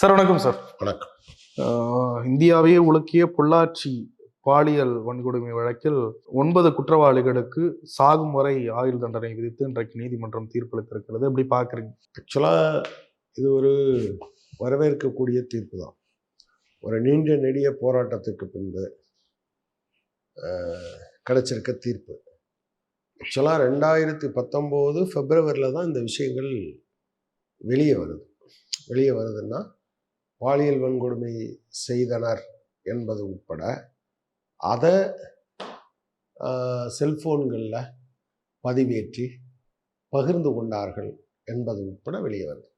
Sir வணக்கம் sir. வணக்கம். இந்தியாவையே உலுக்கிய பொள்ளாச்சி பாலியல் வன்கொடுமை வழக்கில் ஒன்பது குற்றவாளிகளுக்கு சாகும் வரை ஆயுள் தண்டனை விதித்து இன்றைக்கு நீதிமன்றம் தீர்ப்பளித்திருக்கிறது. எப்படி பாக்குறீங்க ஆக்சுவலாக இது ஒரு வரவேற்கக்கூடிய தீர்ப்பு தான். ஒரு நீண்ட நெடிய போராட்டத்துக்கு பின்பு கிடைச்சிருக்க தீர்ப்பு. ஆக்சுவலாக ரெண்டாயிரத்தி பத்தொம்போது ஃபெப்ரவரியில் தான் இந்த விஷயங்கள் வெளியே வருது. வெளியே வருதுன்னா பாலியல் வன்கொடுமை செய்தனர் என்பது உட்பட அதை செல்ஃபோன்களில் பதிவேற்றி பகிர்ந்து கொண்டார்கள் என்பது உட்பட வெளியே வருது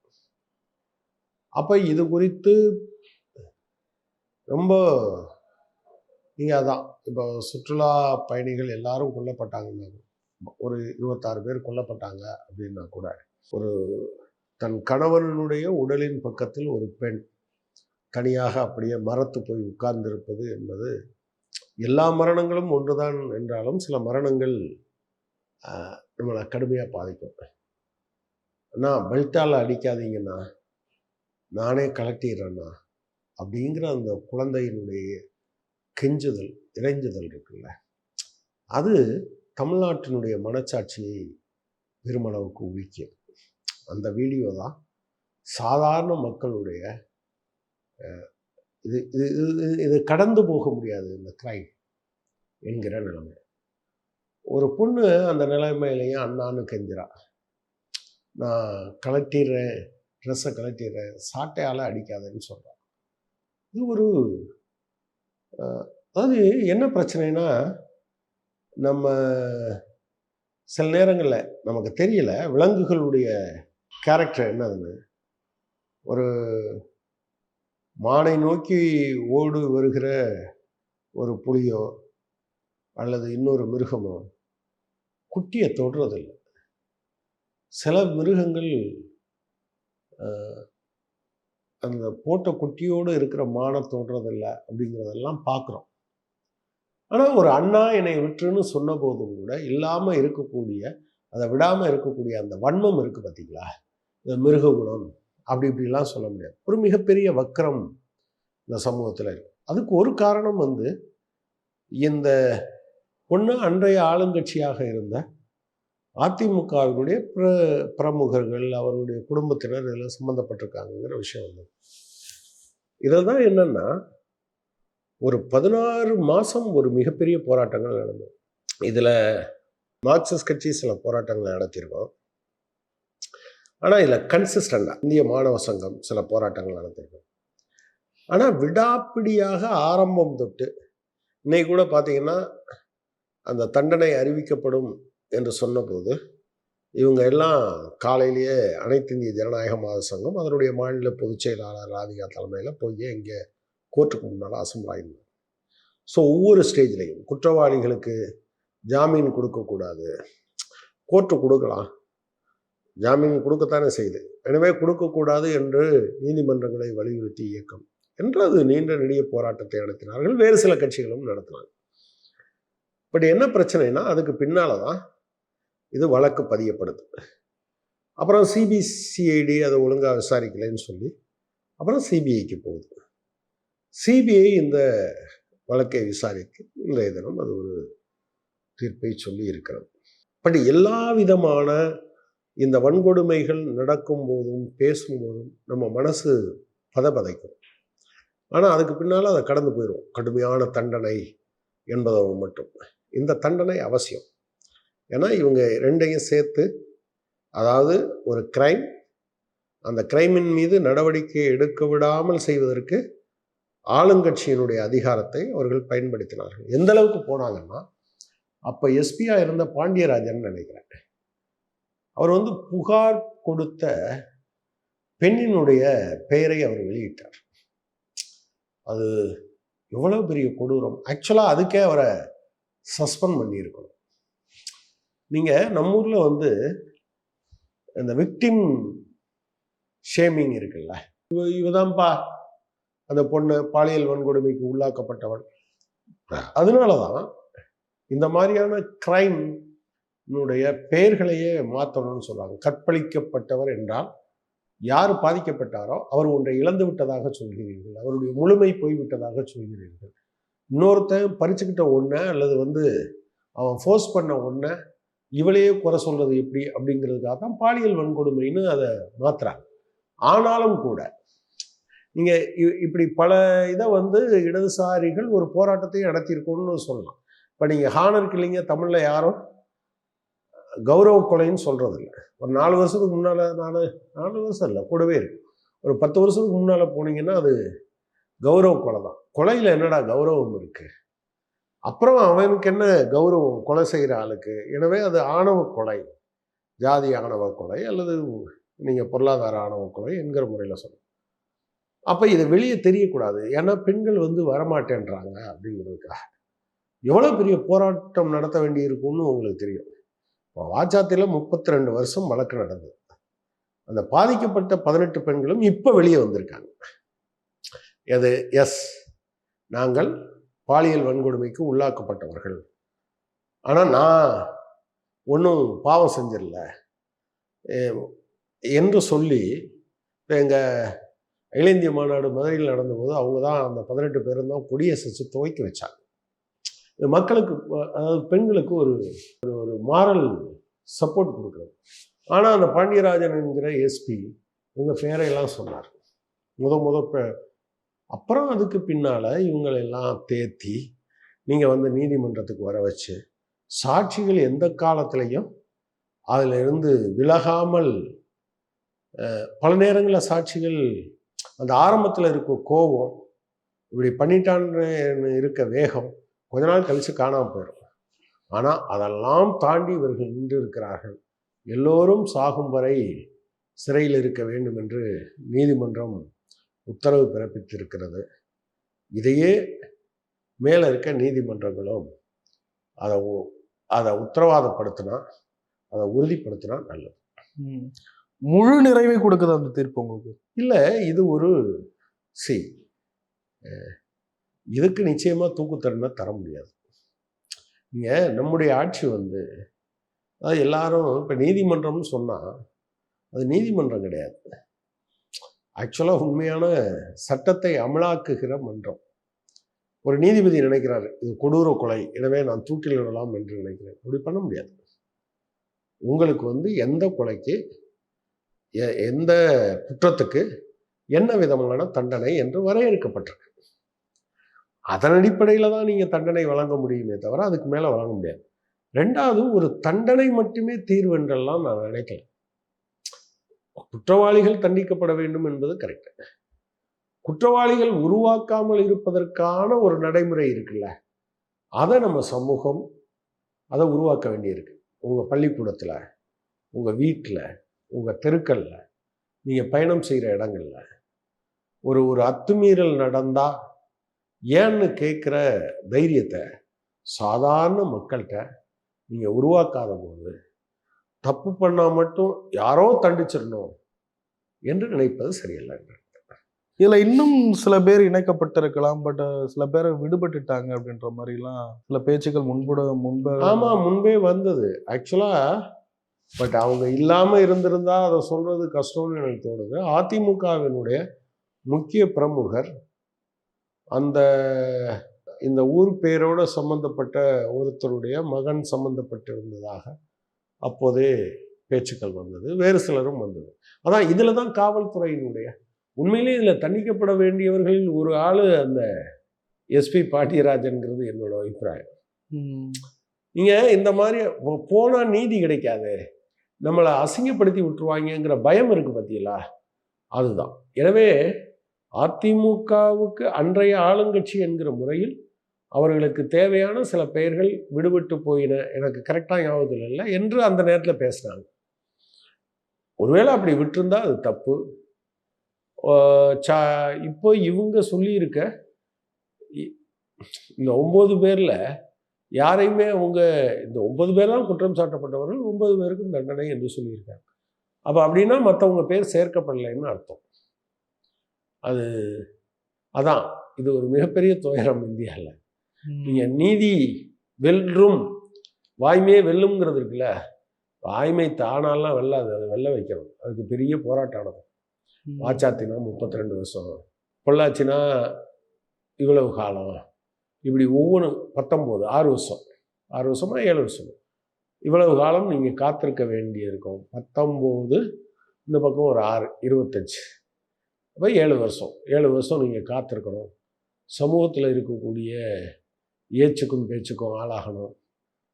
அப்போ இது குறித்து ரொம்ப நீங்கள் அதான். இப்போ சுற்றுலா பயணிகள் எல்லாரும் கொல்லப்பட்டாங்கன்னா ஒரு இருபத்தாறு பேர் கொல்லப்பட்டாங்க அப்படின்னா கூட ஒரு தன் கணவனுடைய உடலின் பக்கத்தில் ஒரு பெண் தனியாக அப்படியே மரத்து போய் உட்கார்ந்திருப்பது என்பது எல்லா மரணங்களும் ஒன்றுதான் என்றாலும் சில மரணங்கள் நம்மளை கடுமையாக பாதிக்கும். அண்ணா பெல்ட்டால் அடிக்காதீங்கண்ணா. நானே கலட்டிடுறேண்ணா. அப்படிங்கிற அந்த குழந்தையினுடைய கெஞ்சுதல் இறைஞ்சுதல் இருக்குல்ல. அது தமிழ்நாட்டினுடைய மனச்சாட்சியை பெருமளவுக்கு உயிக்கும் அந்த வீடியோ தான் சாதாரண மக்களுடைய இது இது இது- இது கடந்து போக முடியாது இந்த கிரைம் என்கிற நிலைமை. ஒரு பொண்ணு அந்த நிலைமையிலையும் அண்ணான்னு கெஞ்சிரா நான் கலட்டிடுறேன் ட்ரெஸ்ஸை கலட்டிடுறேன் சாட்டையால் அடிக்காதேன்னு சொல்கிறான் இது ஒரு அதாவது என்ன பிரச்சனைனா நம்ம சில நேரங்களில் நமக்கு தெரியல விலங்குகளுடைய கேரக்டர் என்னதுன்னு. ஒரு மானை நோக்கி ஓடு வருகிற ஒரு புலியோ அல்லது இன்னொரு மிருகமோ குட்டியை தொடுறதில்லை. சில மிருகங்கள் அந்த போட்ட குட்டியோடு இருக்கிற மானை தோன்றதில்லை அப்படிங்கிறதெல்லாம் பார்க்குறோம். ஆனால் ஒரு அண்ணா என்னை விட்டுருன்னு சொன்னபோதும் கூட இல்லாமல் இருக்கக்கூடிய அதை விடாமல் இருக்கக்கூடிய அந்த வன்மம் இருக்குது பார்த்தீங்களா? இந்த மிருக குணம். அப்படி இப்படிலாம் சொல்ல முடியாது. ஒரு மிகப்பெரிய வக்கரம் இந்த சமூகத்தில் இருக்குது அதுக்கு ஒரு காரணம் வந்து இந்த பொண்ணு அன்றைய ஆளுங்கட்சியாக இருந்த அதிமுகவினுடைய பிர பிரமுகர்கள் அவருடைய குடும்பத்தினர் இதில் சம்மந்தப்பட்டிருக்காங்கங்கிற விஷயம் வந்து இதில் தான் என்னன்னா ஒரு பதினாறு மாதம் ஒரு மிகப்பெரிய போராட்டங்கள் நடந்தது. இதில் மார்க்சிஸ்ட் கட்சி சில போராட்டங்களை நடத்தியிருக்கோம். ஆனால் இதில் கன்சிஸ்டண்டாக இந்திய மாணவ சங்கம் சில போராட்டங்கள் நடத்திருக்கோம் ஆனால் விடாப்பிடியாக ஆரம்பம் தொட்டு இன்னைக்கு கூட பார்த்தீங்கன்னா அந்த தண்டனை அறிவிக்கப்படும் என்று சொன்னபோது இவங்க எல்லாம் காலையிலேயே அனைத்து இந்திய ஜனநாயக மாத சங்கம் அதனுடைய மாநில பொதுச் செயலாளர் ராதிகா தலைமையில் போய் இங்கே கோர்ட்டுக்கு முன்னால் அசம்பிள் ஆயிருந்தாங்க ஸோ ஒவ்வொரு ஸ்டேஜ்லையும் குற்றவாளிகளுக்கு ஜாமீன் கொடுக்கக்கூடாது கோர்ட்டு கொடுக்கலாம் ஜாமீன் கொடுக்கத்தானே செய்து. எனவே கொடுக்கக்கூடாது என்று நீதிமன்றங்களை வலியுறுத்தி இயக்கம். என்று அது நீண்ட நெடிய போராட்டத்தை நடத்தினார்கள். வேறு சில கட்சிகளும் நடத்தினாங்க. பட் என்ன பிரச்சனைனா அதுக்கு பின்னால தான் இது வழக்கு பதியப்படுது. அப்புறம் சிபிசிஐடி அதை ஒழுங்காக விசாரிக்கலைன்னு சொல்லி அப்புறம் சிபிஐக்கு போகுது. சிபிஐ இந்த வழக்கை விசாரித்து இன்றைய தினம் அது ஒரு தீர்ப்பை சொல்லி இருக்கிறது. பட் எல்லா விதமான இந்த வன்கொடுமைகள் நடக்கும் போதும் பேசும்போதும் நம்ம மனசு பதபதைக்கும் ஆனால் அதுக்கு பின்னால் அதை கடந்து போயிடும் கடுமையான தண்டனை என்பதை மட்டும். இந்த தண்டனை அவசியம். ஏன்னா இவங்க ரெண்டையும் சேர்த்து அதாவது ஒரு கிரைம் அந்த கிரைமின் மீது நடவடிக்கை எடுக்க விடாமல் செய்வதற்கு ஆளுங்கட்சியினுடைய அதிகாரத்தை அவர்கள் பயன்படுத்தினார்கள். எந்த அளவுக்கு போனாங்கன்னா அப்போ எஸ்பியாக இருந்த பாண்டியராஜன் நினைக்கிறேன். அவர் வந்து புகார் கொடுத்த பெண்ணினுடைய பெயரை அவர் வெளியிட்டார். அது எவ்வளவு பெரிய கொடூரம். ஆக்சுவலாக அதுக்கே அவரை சஸ்பெண்ட் பண்ணியிருக்கணும். நீங்கள் நம்ம ஊரில் வந்து இந்த விக்டிம் ஷேமிங் இருக்குல்ல இவ இவதான்ப்பா அந்த பொண்ணு பாலியல் வன்கொடுமைக்கு உள்ளாக்கப்பட்டவன். அதனால தான் இந்த மாதிரியான கிரைம் பெயர்களையே மாற்றணும்னு சொல்றாங்க. கற்பழிக்கப்பட்டவர் என்றால் யார் பாதிக்கப்பட்டாரோ அவர் ஒன்றை இழந்து விட்டதாக சொல்கிறீர்கள். அவருடைய முழுமை போய்விட்டதாக சொல்கிறீர்கள். இன்னொருத்தன் பறிச்சுக்கிட்ட ஒன்றை அல்லது வந்து அவன் ஃபோர்ஸ் பண்ண ஒன்றை இவளையே குறை சொல்றது எப்படி அப்படிங்கிறதுக்காக தான் பாலியல் வன்கொடுமைன்னு அதை மாத்துறாங்க. ஆனாலும் கூட நீங்க இப்படி பல இதை வந்து இடதுசாரிகள் ஒரு போராட்டத்தையும் நடத்தியிருக்கோன்னு சொல்லலாம். இப்போ நீங்கள் ஹானர் கில்லிங்க தமிழில் யாரும் கௌரவ கொலைன்னு சொல்கிறது இல்லை ஒரு நாலு வருஷத்துக்கு முன்னால் நாலு நாலு வருஷம் இல்லை கூடவே இருக்கு. ஒரு பத்து வருஷத்துக்கு முன்னால் போனீங்கன்னா அது கௌரவ கொலை தான். கொலையில் என்னடா கௌரவம் இருக்குது அப்புறம் அவனுக்கு என்ன கௌரவம்? கொலை செய்கிற ஆளுக்கு. எனவே அது ஆணவ கொலை ஜாதி ஆணவ கொலை அல்லது நீங்கள் பொருளாதார ஆணவ கொலை என்கிற முறையில் சொல்லணும் அப்போ இதை வெளியே தெரியக்கூடாது. ஏன்னா பெண்கள் வந்து வரமாட்டேன்றாங்க அப்படிங்கிறதுக்காக. எவ்வளோ பெரிய போராட்டம் நடத்த வேண்டியிருக்கும்னு உங்களுக்கு தெரியும். வாச்சாத்தியில் முப்பத்தி ரெண்டு வருஷம் வழக்கு நடந்தது. அந்த பாதிக்கப்பட்ட பதினெட்டு பெண்களும் இப்போ வெளியே வந்திருக்காங்க. எது? எஸ். நாங்கள் பாலியல் வன்கொடுமைக்கு உள்ளாக்கப்பட்டவர்கள். ஆனால் நான் ஒன்றும் பாவம் செஞ்சிடல. என்று சொல்லி இப்போ எங்கள் அகில இந்திய மாநாடு மதுரையில் நடந்தபோது அவங்க தான் அந்த பதினெட்டு பேரும் தான் கொடியசைச்சு துவைக்க வச்சாங்க. மக்களுக்கு அதாவது பெண்களுக்கு ஒரு ஒரு- ஒரு மாரல் சப்போர்ட் கொடுக்குறது. ஆனால் அந்த பாண்டியராஜன் என்கிற எஸ்பி இவங்க பேரையெல்லாம் சொன்னார். முத முத அப்புறம் அதுக்கு பின்னால் இவங்களெல்லாம் தேத்தி நீங்கள் வந்து நீதிமன்றத்துக்கு வர வச்சு சாட்சிகள் எந்த காலத்திலையும் அதில் இருந்து விலகாமல் பல நேரங்களில் சாட்சிகள் அந்த ஆரம்பத்தில் இருக்க கோபம் இப்படி பண்ணிட்டான்னு இருக்க வேகம் கொஞ்ச நாள் கழித்து காணாமல் போயிடும். ஆனால் அதெல்லாம் தாண்டி இவர்கள் நின்று இருக்கிறார்கள் எல்லோரும் சாகும் வரை சிறையில் இருக்க வேண்டும் என்று நீதிமன்றம் உத்தரவு பிறப்பித்திருக்கிறது. இதையே மேலே இருக்க நீதிமன்றங்களும் அதை அதை உத்தரவாதப்படுத்தினா அதை உறுதிப்படுத்தினா நல்லது. முழு நிறைவை கொடுக்குது அந்த தீர்ப்பு உங்களுக்கு? இல்லை இது ஒரு சி இதுக்கு நிச்சயமாக தூக்குத்தண்டனை தர முடியாது. நீங்கள் நம்முடைய ஆட்சி வந்து அது எல்லாரும் இப்போ நீதிமன்றம்னு சொன்னால் அது நீதிமன்றம் கிடையாது. ஆக்சுவலாக உண்மையான சட்டத்தை அமலாக்குகிற மன்றம். ஒரு நீதிபதி நினைக்கிறாரு இது கொடூர கொலை எனவே நான் தூக்கில் விடலாம் என்று நினைக்கிறேன். அப்படி பண்ண முடியாது. உங்களுக்கு வந்து எந்த கொலைக்கு எ- எந்த குற்றத்துக்கு என்ன விதமான தண்டனை என்று வரையறுக்கப்பட்டிருக்கு. அதன் அடிப்படையில் தான் நீங்கள் தண்டனை வழங்க முடியுமே தவிர அதுக்கு மேலே வழங்க முடியாது. ரெண்டாவது ஒரு தண்டனை மட்டுமே தீர்வு என்றெல்லாம் நான் நினைக்கல. குற்றவாளிகள் தண்டிக்கப்பட வேண்டும் என்பது கரெக்ட் குற்றவாளிகள் உருவாக்காமல் இருப்பதற்கான ஒரு நடைமுறை இருக்குல்ல அதை நம்ம சமூகம் அதை உருவாக்க வேண்டியிருக்கு. உங்கள் பள்ளிக்கூடத்தில் உங்கள் வீட்டில் உங்கள் தெருக்களில் நீங்கள் பயணம் செய்கிற இடங்களில் ஒரு ஒரு அத்துமீறல் நடந்தால் ஏன்னு கேட்குற தைரியத்தை சாதாரண மக்கள்கிட்ட நீங்கள் உருவாக்காத போது தப்பு பண்ணால் மட்டும் யாரோ தண்டிச்சிடணும் என்று நினைப்பது சரியல்ல. இதுல இன்னும் சில பேர் இணைக்கப்பட்டிருக்கலாம் பட் சில பேர் விடுபட்டுட்டாங்க அப்படின்ற மாதிரி எல்லாம் சில பேச்சுக்கள் முன்புட முன்பு ஆமாம் முன்பே வந்தது. ஆக்சுவலாக பட் அவங்க இல்லாமல் இருந்திருந்தா அதை சொல்கிறது கஷ்டம்னு எனக்கு தோணுது. அதிமுகவினுடைய முக்கிய பிரமுகர் அந்த இந்த ஊர் பேரோட சம்பந்தப்பட்ட ஒருத்தருடைய மகன் சம்பந்தப்பட்டிருந்ததாக அப்போதே பேச்சுக்கள் வந்தது. வேறு சிலரும் வந்தது. அதான் இதில் தான் காவல்துறையினுடைய உண்மையிலே இதில் தண்டிக்கப்பட வேண்டியவர்களில் ஒரு ஆள் அந்த எஸ்பி பாட்டியராஜன்கிறது என்னோட அபிப்பிராயம். ம். நீங்க இந்த மாதிரி போ- போனா நீதி கிடைக்காது நம்மளை அசிங்கப்படுத்தி விட்டுருவாங்கங்கிற பயம் இருக்கு பார்த்தீங்களா அதுதான். எனவே அதிமுகவுக்கு அன்றைய ஆளுங்கட்சி என்கிற முறையில் அவர்களுக்கு தேவையான சில பெயர்கள் விடுபட்டு போயின. எனக்கு கரெக்டாக ஞாபகத்தில் இல்லை. என்று அந்த நேரத்தில் பேசினாங்க. ஒருவேளை அப்படி விட்டுருந்தா அது தப்பு. சா இப்போ இவங்க சொல்லியிருக்க இ- இந்த ஒம்பது பேரில் யாரையுமே அவங்க இந்த ஒன்பது பேர் தான் குற்றம் சாட்டப்பட்டவர்கள் ஒன்பது பேருக்கும் தண்டனை என்று சொல்லியிருக்காங்க. அப்போ அப்படின்னா மற்றவங்க பேர் சேர்க்கப்படலைன்னு அர்த்தம். அது அதான் இது ஒரு மிகப்பெரிய துயரம் இந்தியாவில். நீங்கள் நீதி வெல்லும் வாய்மையே வெல்லுங்கிறது இருக்குல்ல வாய்மை தானாலாம் வெல்லாது அதை வெல்ல வைக்கணும். அதுக்கு பெரிய போராட்டம் நடக்கும் வாச்சாத்தினா முப்பத்தி ரெண்டு வருஷம் பொள்ளாச்சினா இவ்வளவு காலம் இப்படி ஒவ்வொன்று பத்தொம்போது ஆறு வருஷம் ஆறு வருஷமா ஏழு வருஷம். இவ்வளவு காலம் நீங்கள் காத்திருக்க வேண்டியிருக்கும். பத்தொம்போது இந்த பக்கம் ஒரு ஆறு இருபத்தஞ்சு. அப்போ ஏழு வருஷம். ஏழு வருஷம் நீங்கள் காத்திருக்கணும். சமூகத்தில் இருக்கக்கூடிய ஏச்சுக்கும் பேச்சுக்கும் ஆளாகணும்.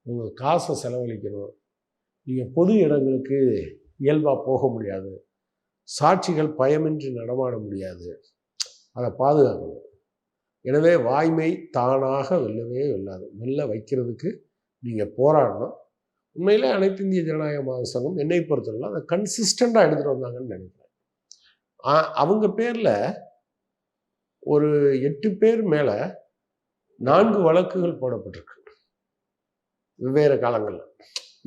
உங்கள் காசை செலவழிக்கணும். நீங்கள் பொது இடங்களுக்கு இயல்பாக போக முடியாது. சாட்சிகள் பயமின்றி நடமாட முடியாது. அதை பாதுகாக்கணும். எனவே வாய்மை தானாக வெல்லவே வெல்லாது. வெல்ல வைக்கிறதுக்கு நீங்கள் போராடணும். உண்மையிலே அனைத்து இந்திய ஜனநாயக மாத சங்கம் என்னை பொறுத்தவரை அதை கன்சிஸ்டண்டாக எடுத்துகிட்டு வந்தாங்கன்னு நினைக்கிறேன். அவங்க பேரில் ஒரு எட்டு பேர் மேலே நான்கு வழக்குகள் போடப்பட்டிருக்கு. வெவ்வேறு காலங்களில்.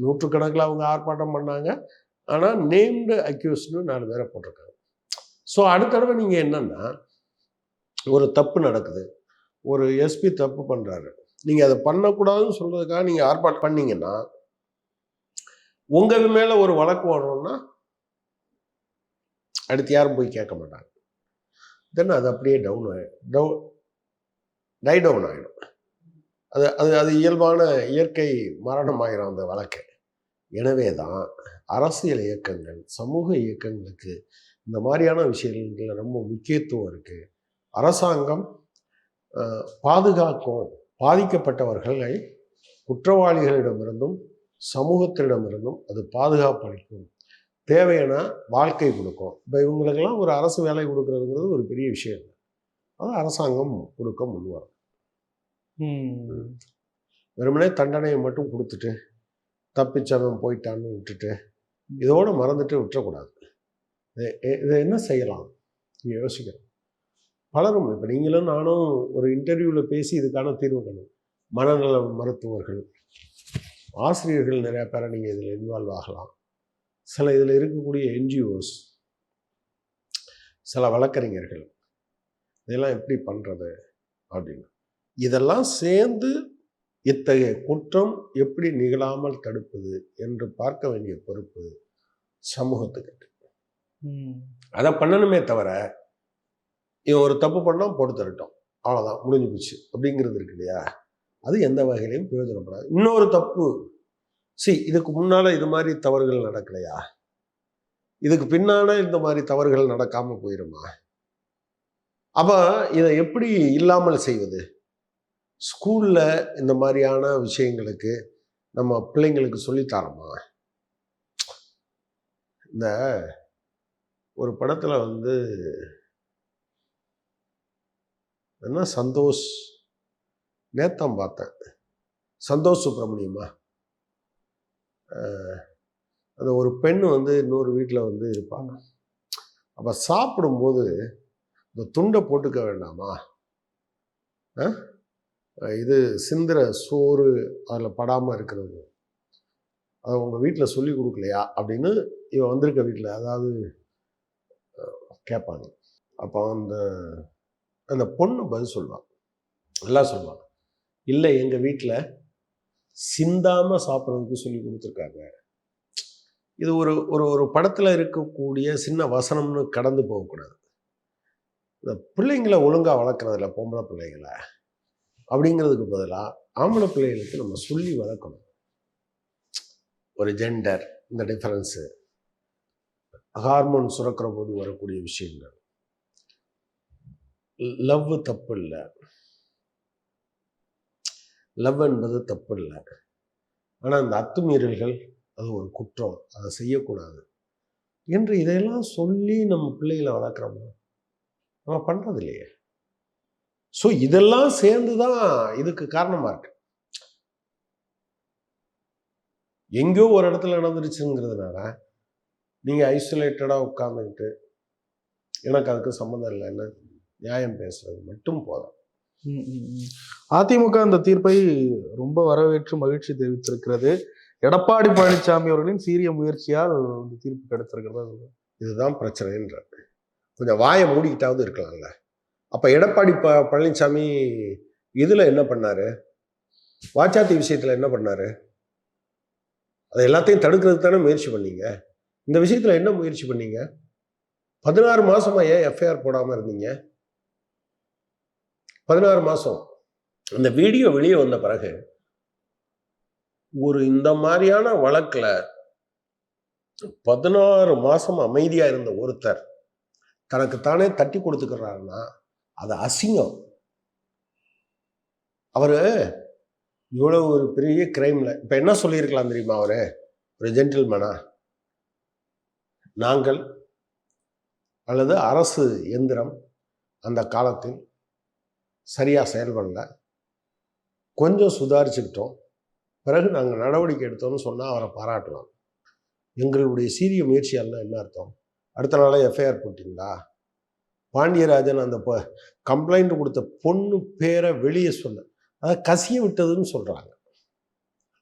நூற்றுக்கணக்கில் அவங்க ஆர்ப்பாட்டம் பண்ணாங்க. ஆனால் நேம்டு அக்யூஸ்னு நாலு பேரை போட்டிருக்காங்க. ஸோ அடுத்த தடவை நீங்கள் என்னன்னா ஒரு தப்பு நடக்குது. ஒரு எஸ்பி தப்பு பண்ணுறாரு நீங்கள் அதை பண்ணக்கூடாதுன்னு சொல்கிறதுக்காக நீங்கள் ஆர்ப்பாட்டம் பண்ணீங்கன்னா உங்கள் மேலே ஒரு வழக்கு வரணும்னா அடுத்து யாரும் போய் கேட்க மாட்டாங்க. தென் அது அப்படியே டவுன் ஆகிடும் டவுன் டை டவுன் ஆகிடும் அது அது அது இயல்பான இயற்கை மரணமாயிரும் அந்த வழக்கை. எனவே தான் அரசியல் இயக்கங்கள் சமூக இயக்கங்களுக்கு இந்த மாதிரியான விஷயங்களில் ரொம்ப முக்கியத்துவம் இருக்குது அரசாங்கம் பாதுகாக்கும் பாதிக்கப்பட்டவர்களை குற்றவாளிகளிடமிருந்தும் சமூகத்திடமிருந்தும் அது பாதுகாப்பு அளிக்கும் தேவையான வாழ்க்கை கொடுக்கும். இப்போ இவங்களுக்கெல்லாம் ஒரு அரசு வேலை கொடுக்கறதுங்கிறது ஒரு பெரிய விஷயம். இல்லை அது அரசாங்கம் கொடுக்க முன்வரும். வெறுமனே தண்டனையை மட்டும் கொடுத்துட்டு தப்பிச்சவன் போயிட்டான்னு விட்டுட்டு இதோட மறந்துட்டு விட்டுறக்கூடாது. இதை- இதை என்ன செய்யலாம்? நீங்கள் யோசிக்கணும். பலரும் இப்போ நீங்களும் நானும் ஒரு இன்டர்வியூவில் பேசி இதுக்கான தீர்வு கணும் மனநல மருத்துவர்கள் ஆசிரியர்கள் நிறையா பேரை நீங்கள் இதில் இன்வால்வ் ஆகலாம். சில இதில் இருக்கக்கூடிய என்ஜிஓஸ் சில வழக்கறிஞர்கள் இதெல்லாம் எப்படி பண்ணுறது அப்படின்னு. இதெல்லாம் சேர்ந்து இத்தகைய குற்றம் எப்படி நிகழாமல் தடுப்பது என்று பார்க்க வேண்டிய பொறுப்பு சமூகத்துக்கு. அதை பண்ணணுமே தவிர இவன் ஒரு தப்பு பண்ணால் போட்டு தரட்டும் அவ்வளோதான் முடிஞ்சு போச்சு. அப்படிங்கிறது இருக்கு இல்லையா? அது எந்த வகையிலையும் பிரயோஜனப்படாது. இன்னொரு தப்பு சி இதுக்கு முன்னால் இது மாதிரி தவறுகள் நடக்கலையா? இதுக்கு பின்னால் இந்த மாதிரி தவறுகள் நடக்காமல் போயிருமா? அப்போ இதை எப்படி இல்லாமல் செய்வது? ஸ்கூலில் இந்த மாதிரியான விஷயங்களுக்கு நம்ம பிள்ளைங்களுக்கு சொல்லித்தரோமா இந்த ஒரு படத்தில் வந்து என்ன சந்தோஷ் நேத்தம் பார்த்தேன். சந்தோஷ் சுப்பிரமணியமா அந்த ஒரு பெண் வந்து இன்னொரு வீட்டில் வந்து இருப்பாங்க. அப்போ சாப்பிடும்போது இந்த துண்டை போட்டுக்க வேண்டாமா? இது சிந்திர சோறு அதில் படாமல் இருக்கிறது. அதை உங்கள் வீட்டில் சொல்லி கொடுக்கலையா? அப்படின்னு இவன் வந்திருக்க வீட்டில் அதாவது கேட்பாங்க அப்போ அந்த அந்த பொண்ணு பதில் சொல்லுவான் நல்லா சொல்லுவாங்க இல்லை எங்கள் வீட்டில் சிந்தாமல் சாப்பிட்றதுக்கு சொல்லி கொடுத்துருக்காங்க. இது ஒரு ஒரு ஒரு படத்தில் இருக்கக்கூடிய சின்ன வசனம்னு கடந்து போகக்கூடாது. இந்த பிள்ளைங்களை ஒழுங்காக வளர்க்குறதில்ல பொம்பளை பிள்ளைங்களை அப்படிங்கிறதுக்கு பதிலாக ஆம்பளை பிள்ளைகளுக்கு நம்ம சொல்லி வளர்க்கணும். ஒரு ஜெண்டர் இந்த டிஃப்ரென்ஸு ஹார்மோன் சுரக்கிற போது வரக்கூடிய விஷயங்கள். லவ் தப்பு இல்லை. லவ் என்பது தப்பு இல்லை ஆனால் அந்த அத்துமீறல்கள் அது ஒரு குற்றம். அதை செய்யக்கூடாது. என்று இதையெல்லாம் சொல்லி நம்ம பிள்ளைகளை வளர்க்குறோமா? நம்ம பண்ணுறது இல்லையே ஸோ இதெல்லாம் சேர்ந்து தான் இதுக்கு காரணமாக இருக்கு. எங்கேயோ ஒரு இடத்துல நடந்துருச்சுங்கிறதுனால நீங்கள் ஐசோலேட்டடாக உட்காந்துக்கிட்டு எனக்கு அதுக்கு சம்மந்தம் இல்லைன்னு நியாயம் பேசுறது மட்டும் போதும். அதிமுக இந்த தீர்ப்பை ரொம்ப வரவேற்று மகிழ்ச்சி தெரிவித்திருக்கிறது. எடப்பாடி பழனிசாமி அவர்களின் சீரிய முயற்சியால் இந்த தீர்ப்பு கிடைத்திருக்கிறதா. இதுதான் பிரச்சனைன்ற கொஞ்சம் வாயை மூடிக்கிட்டாவது இருக்கலாம்ல. அப்போ எடப்பாடி ப பழனிசாமி இதில் என்ன பண்ணாரு? வாச்சாத்தி விஷயத்தில் என்ன பண்ணாரு? அதை எல்லாத்தையும் தடுக்கிறதுக்கு தானே முயற்சி பண்ணீங்க. இந்த விஷயத்தில் என்ன முயற்சி பண்ணீங்க? பதினாறு மாசமா ஏன் எஃப்ஐஆர் போடாம இருந்தீங்க? பதினாறு மாதம் அந்த வீடியோ வெளியே வந்த பிறகு ஒரு இந்த மாதிரியான வழக்கில் பதினாறு மாதம் அமைதியாக இருந்த ஒருத்தர் தனக்கு தானே தட்டி கொடுத்துக்கிறாருன்னா அது அசிங்கம். அவர் இவ்வளோ ஒரு பெரிய கிரைமில் இப்போ என்ன சொல்லியிருக்கலாம் தெரியுமா அவர்? ஒரு ஜென்டில்மேனா நாங்கள் அல்லது அரசு எந்திரம் அந்த காலத்தில் சரியாக செயல்படல. கொஞ்சம் சுதாரிச்சுக்கிட்டோம். பிறகு நாங்கள் நடவடிக்கை எடுத்தோம்னு சொன்னால் அவரை பாராட்டுவோம் எங்களுடைய சீரிய முயற்சியெல்லாம் என்ன அர்த்தம்? அடுத்த நாளே எஃப்ஐஆர் போட்டிங்களா? பாண்டியராஜன் அந்த கம்ப்ளைண்ட் கொடுத்த பொண்ணு பேரை வெளியே சொல்ல அதை கசிய விட்டதுன்னு சொல்கிறாங்க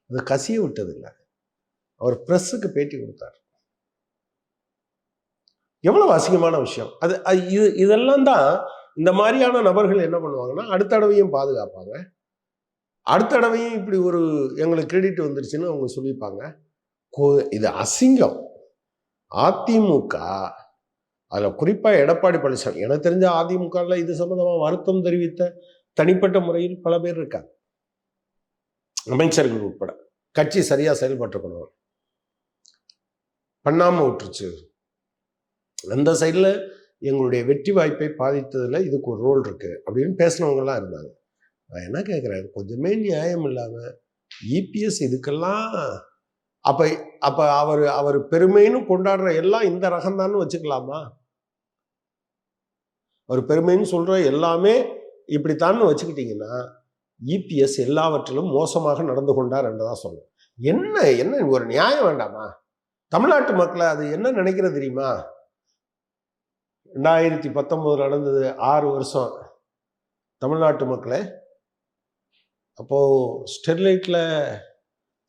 அது கசிய விட்டதுங்க அவர் ப்ரெஸ்ஸுக்கு பேட்டி கொடுத்தார். எவ்வளவு அசிங்கமான விஷயம். அது இது இதெல்லாம் தான் இந்த மாதிரியான நபர்கள் என்ன பண்ணுவாங்கன்னா அடுத்த தடவையும் பாதுகாப்பாங்க. அடுத்த தடவையும் இப்படி ஒரு எங்களுக்கு கிரெடிட் வந்துருச்சுன்னு அவங்க சொல்லிப்பாங்க. கோ- இது அசிங்கம். அதிமுக அதில் குறிப்பாக எடப்பாடி பழனிசாமி எனக்கு தெரிஞ்ச அதிமுகவில் இது சம்மந்தமாக வருத்தம் தெரிவித்த தனிப்பட்ட முறையில் பல பேர் இருக்காங்க. அமைச்சர்கள் உட்பட. கட்சி சரியாக செயல்பட்டுக்கணும். பண்ணாமல் விட்டுருச்சு. அந்த சைடில் எங்களுடைய வெற்றி வாய்ப்பை பாதித்ததில் இதுக்கு ஒரு ரோல் இருக்குது அப்படின்னு பேசினவங்கலாம் இருந்தாங்க. நான் என்ன கேட்குறேன் கொஞ்சமே நியாயம் இல்லாமல் இபிஎஸ் இதுக்கெல்லாம் அப்போ அப்போ அவர் அவர் பெருமைன்னு கொண்டாடுற எல்லாம் இந்த ரகம்தான்னு வச்சுக்கலாமா? அவர் பெருமைன்னு சொல்கிற எல்லாமே இப்படித்தான்னு வச்சுக்கிட்டிங்கன்னா இபிஎஸ் எல்லாவற்றிலும் மோசமாக நடந்து கொண்டார் என்றதா சொல்லணும். என்ன என்ன ஒரு நியாயம் வேண்டாமா? தமிழ்நாட்டு மக்களை அது என்ன நினைக்கிறது தெரியுமா? ரெண்டாயிரத்தி பத்தொம்போது நடந்தது ஆறு வருஷம் தமிழ்நாட்டு மக்களே. அப்போது ஸ்டெர்லைட்டில்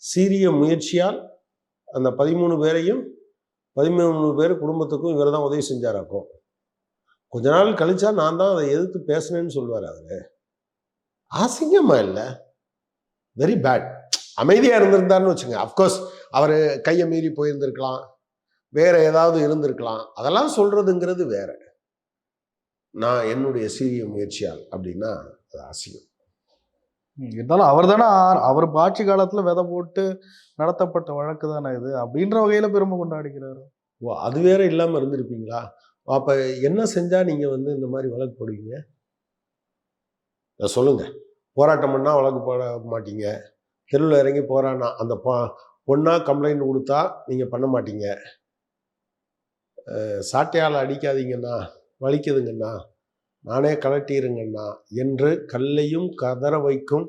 சீரிய முயற்சியால் அந்த பதிமூணு பேரையும் பதிமூணு பேர் குடும்பத்துக்கும் இவர் தான் உதவி செஞ்சாராக்கும் கொஞ்ச நாள் கழிச்சா நான் தான் அதை எதிர்த்து பேசினேன்னு சொல்லுவார் அதில் ஆசிங்கமாக இல்லை. வெரி பேட் அமைதியாக இருந்திருந்தாருன்னு வச்சுங்க அஃப்கோர்ஸ் அவர் கையை மீறி போயிருந்திருக்கலாம். வேற ஏதாவது இருந்திருக்கலாம். அதெல்லாம் சொல்றதுங்கிறது வேற. நான் என்னுடைய சீரிய முயற்சியால் அப்படின்னா அது அசிங்கம். ம், இருந்தாலும் அவர் தானே அவர் ஆட்சி காலத்துல விதை போட்டு நடத்தப்பட்ட வழக்கு தானே இது? அப்படின்ற வகையில பெருமை கொண்டாடிக்கிறாரு. ஓ அது வேற இல்லாமல் இருந்திருப்பீங்களா? அப்போ என்ன செஞ்சா நீங்க வந்து இந்த மாதிரி வழக்கு போடுவீங்க? சொல்லுங்க. போராட்டம் பண்ணா வழக்கு போட மாட்டீங்க. தெருவில் இறங்கி போராடினா அந்த பொ பொண்ணா கம்ப்ளைண்ட் கொடுத்தா நீங்க பண்ண மாட்டீங்க. சாட்டையால் அடிக்காதீங்கண்ணா வலிக்குதுங்கண்ணா நானே கலட்டிடுங்கண்ணா என்று கல்லையும் கதற வைக்கும்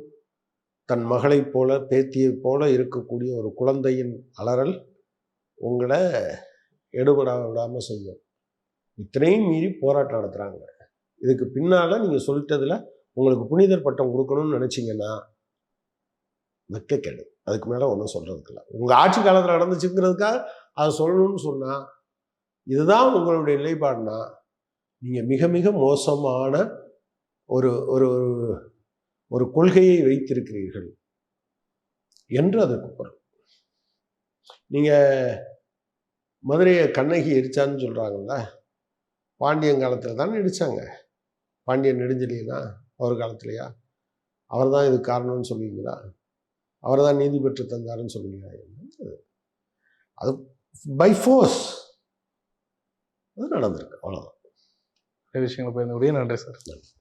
தன் மகளைப் போல பேத்தியைப் போல இருக்கக்கூடிய ஒரு குழந்தையின் அலறல் உங்களை எடுபட விடாமல் செய்யும். இத்தனையும் மீறி போராட்டம் நடத்துகிறாங்க இதுக்கு பின்னால் நீங்கள் சொல்லிட்டதில் உங்களுக்கு புனிதர் பட்டம் கொடுக்கணும்னு நினச்சிங்கன்னா கெடு அதுக்கு மேலே ஒன்றும் சொல்கிறதுக்கு இல்லை. உங்கள் ஆட்சி காலத்தில் நடந்துச்சுங்கிறதுக்காக அதை சொல்லணும்னு சொன்னால் இதுதான் உங்களுடைய நிலைப்பாடுனா நீங்கள் மிக மிக மோசமான ஒரு ஒரு ஒரு- ஒரு கொள்கையை வைத்திருக்கிறீர்கள் என்று அதற்கு பொருள். நீங்கள் மதுரையை கண்ணகி எரிச்சான்னு சொல்கிறாங்கல்ல பாண்டியன் காலத்தில் தானே இடிச்சாங்க பாண்டியன் நெடுஞ்செழியனா அவர் காலத்துலையா? அவர் தான் இது காரணம்னு சொல்லுவீங்களா அவர் தான் நீதி பெற்று தந்தாருன்னு சொல்லுவீங்களா அது பை ஃபோர்ஸ் அது நடந்திருக்கு. அவ்வளோதான் நிறைய விஷயங்களை பகிர்ந்து நன்றி சார்.